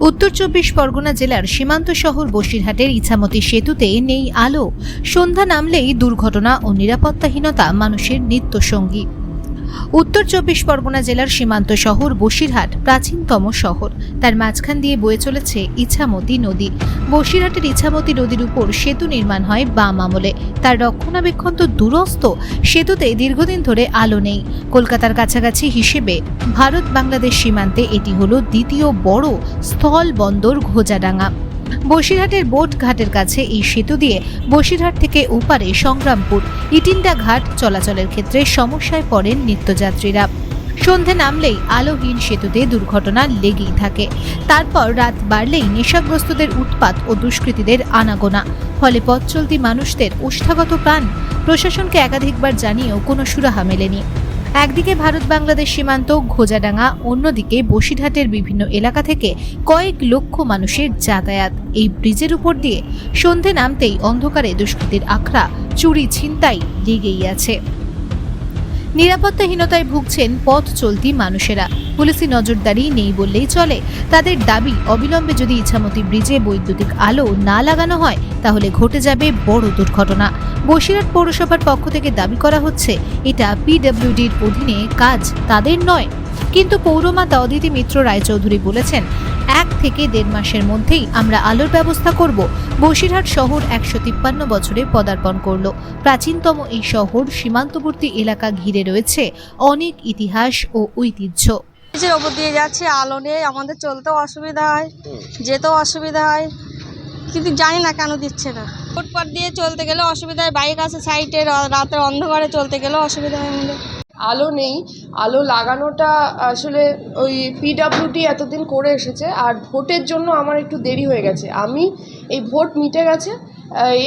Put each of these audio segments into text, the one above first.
উত্তর চব্বিশ পরগনা জেলার সীমান্ত শহর বসিরহাটের ইছামতি সেতুতে নেই আলো। সন্ধ্যা নামলেই দুর্ঘটনা ও নিরাপত্তাহীনতা মানুষের নিত্যসঙ্গী। উত্তর চব্বিশ পরগনা জেলার সীমান্ত শহর বসিরহাট প্রাচীনতম শহর। তার মাঝখান দিয়ে বয়ে চলেছে ইছামতি নদী। বসিরহাটের ইছামতি নদীর উপর সেতু নির্মাণ হয় বাম আমলে। তার রক্ষণাবেক্ষণ তো দূরস্থ সেতুতে দীর্ঘদিন ধরে আলো নেই। কলকাতার কাছাকাছি হিসেবে ভারত বাংলাদেশ সীমান্তে এটি হলো দ্বিতীয় বড় স্থল বন্দর ঘোজাডাঙ্গা। বসিরহাটের বোট ঘাটের কাছে এই সেতু দিয়ে বসিরহাট থেকে ওপারে সংগ্রামপুর ইটিন্ডা ঘাট চলাচলের ক্ষেত্রে সমস্যায় পড়েন নিত্যযাত্রীরা। সন্ধে নামলেই আলোহীন সেতুতে দুর্ঘটনা লেগেই থাকে। তারপর রাত বাড়লেই নেশাগ্রস্তদের উৎপাত ও দুষ্কৃতীদের আনাগোনা। ফলে পথ চলতি মানুষদের ওষ্ঠাগত প্রাণ প্রশাসনকে একাধিকবার জানিয়েও কোনো সুরাহা মেলেনি। একদিকে ভারত বাংলাদেশ সীমান্ত ঘোজাডাঙ্গা, অন্যদিকে বসিরহাটের বিভিন্ন এলাকা থেকে কয়েক লক্ষ মানুষের যাতায়াত। এই ব্রিজের উপর দিয়ে সন্ধে নামতেই অন্ধকারে দুষ্কৃতির আখড়া, চুরি, ছিনতাই লেগেই আছে। নিরাপত্তাহীনতায় ভুগছেন পথ চলতি মানুষেরা। পুলিশি নজরদারি নেই বললেই চলে। তাদের দাবি, অবিলম্বে যদি ইছামতি ব্রিজে বৈদ্যুতিক আলো না লাগানো হয়, তাহলে ঘটে যাবে বড় দুর্ঘটনা। বসিরহাট পৌরসভার পক্ষ থেকে দাবি করা হচ্ছে, এটা পিডব্লিউডির অধীনে কাজ, তাদের নয়। কিন্তু পৌরমাতা অদিতি মিত্র রায়চৌধুরী বলেছেন এক থেকে দেড় মাসের মধ্যেই আমরা আলোর ব্যবস্থা করব। বসিরহাট শহর একশো তিপ্পান্ন বছরে পদার্পণ করল। প্রাচীনতম এই শহর সীমান্তবর্তী এলাকা ঘিরে রয়েছে অনেক ইতিহাস ও ঐতিহ্য। ব্রিজের ওপর দিয়ে যাচ্ছে আলো নেই আমাদের চলতেও অসুবিধা হয় যেতেও অসুবিধা হয় কিন্তু জানি না কেন দিচ্ছে না। ফুটপাথ দিয়ে চলতে গেলে অসুবিধা হয় বাইক আছে সাইডে রাতের অন্ধকারে চলতে গেলেও অসুবিধা হয় আমাদের। আলো নেই। আলো লাগানোটা আসলে ওই পিডাব্লিউডি এতদিন করে এসেছে আর ভোটের জন্য আমার একটু দেরি হয়ে গেছে। আমি এই ভোট মিটে গেছে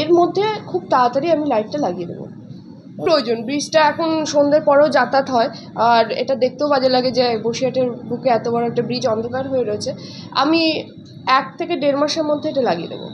এর মধ্যে খুব তাড়াতাড়ি আমি লাইটটা লাগিয়ে দেবো। প্রয়োজন, ব্রিজটা এখন সন্ধ্যের পরেও যাতায়াত হয়। আর এটা দেখতেও বাজে লাগে যে বসিরহাটের বুকে এত বড় একটা ব্রিজ অন্ধকার হয়ে রয়েছে। আমি এক থেকে দেড় মাসের মধ্যে এটা লাগিয়ে দেবো।